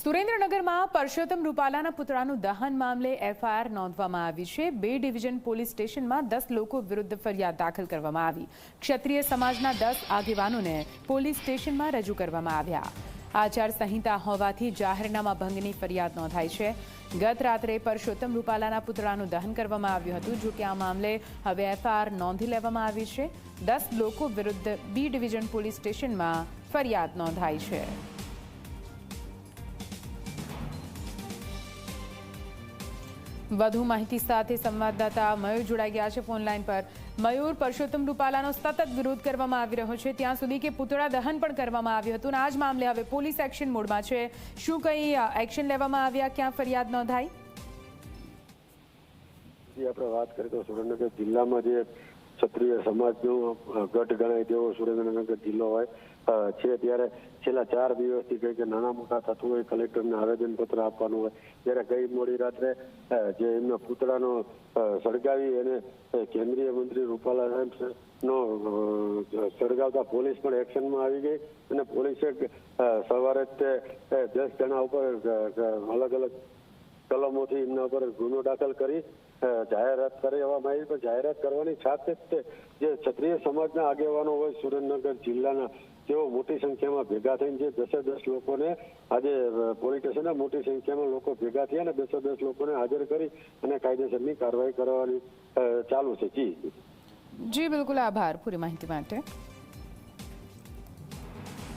સુરેન્દ્રનગરમાં પરસોત્તમ રૂપાલાના પુતળાનું દહન મામલે એફઆઈઆર નોંધવામાં આવી છે. બે ડિવિઝન પોલીસ સ્ટેશનમાં દસ લોકો વિરુદ્ધ ફરિયાદ દાખલ કરવામાં આવી. ક્ષત્રિય સમાજના દસ આગેવાનોને પોલીસ સ્ટેશનમાં રજૂ કરવામાં આવ્યા. આચાર સંહિતા હોવાથી જાહેરનામા ભંગની ફરિયાદ નોંધાઈ છે. ગત રાત્રે પરસોત્તમ રૂપાલાના પુતળાનું દહન કરવામાં આવ્યું હતું, જો કે આ મામલે હવે એફઆઈઆર નોંધી લેવામાં આવી છે. દસ લોકો વિરુદ્ધ બી ડિવિઝન પોલીસ સ્ટેશનમાં ફરિયાદ નોંધાઈ છે. વધુ માહિતી સાથે સંવાદદાતા મયુર જોડાઈ ગયા છે ફોન લાઈન પર. મયુર, પરસોત્તમ રૂપાલાનો સતત વિરોધ કરવામાં આવી રહ્યો છે. ત્યાં સુધી કે પુતળા દહન પણ કરવામાં આવ્યું હતું અને આ જ મામલે હવે પોલીસ એક્શન મોડમાં છે. શું કંઈ એક્શન લેવામાં આવ્યા? ક્યાં ફરિયાદ નોંધાઈ? જે આપણે વાત કરીએ તો સુરેન્દ્રનગર જિલ્લામાં જે ક્ષત્રિય સમાજનો ગઢ ગણાય તેવો સુરેન્દ્રનગર જિલ્લો હોય છે. ત્યારે છેલ્લા ચાર દિવસથી કંઈક નાના મોટા થતું હોય કલેક્ટરને આવેદનપત્ર આપવાનું હોય. ત્યારે ગઈ મોડી રાત્રે જે એમના પૂતળાનો સળગાવી અને કેન્દ્રીય મંત્રી રૂપાલા સાહેબ નો સળગાવતા પોલીસ પણ એક્શનમાં આવી ગઈ અને પોલીસે સવારે તે દસ જણા ઉપર અલગ અલગ કલમોથી એમના ઉપર ગુનો દાખલ કરી જાહેરાત જાહેરાત કરવામાં આવી, પણ જાહેરાત કરવાની સાથે જ જે ક્ષત્રિય સમાજના આગેવાનો હોય, સુરેન્દ્રનગર જિલ્લાના, તેઓ મોટી સંખ્યામાં ભેગા થઈને જે દસે દસ લોકોને આજે પોલીસ સ્ટેશને મોટી સંખ્યામાં લોકો ભેગા થયા અને દસે દસ લોકોને હાજર કરી અને કાયદેસરની કાર્યવાહી કરવાની ચાલુ છે. જી. જી, બિલકુલ આભાર પૂરી માહિતી માટે.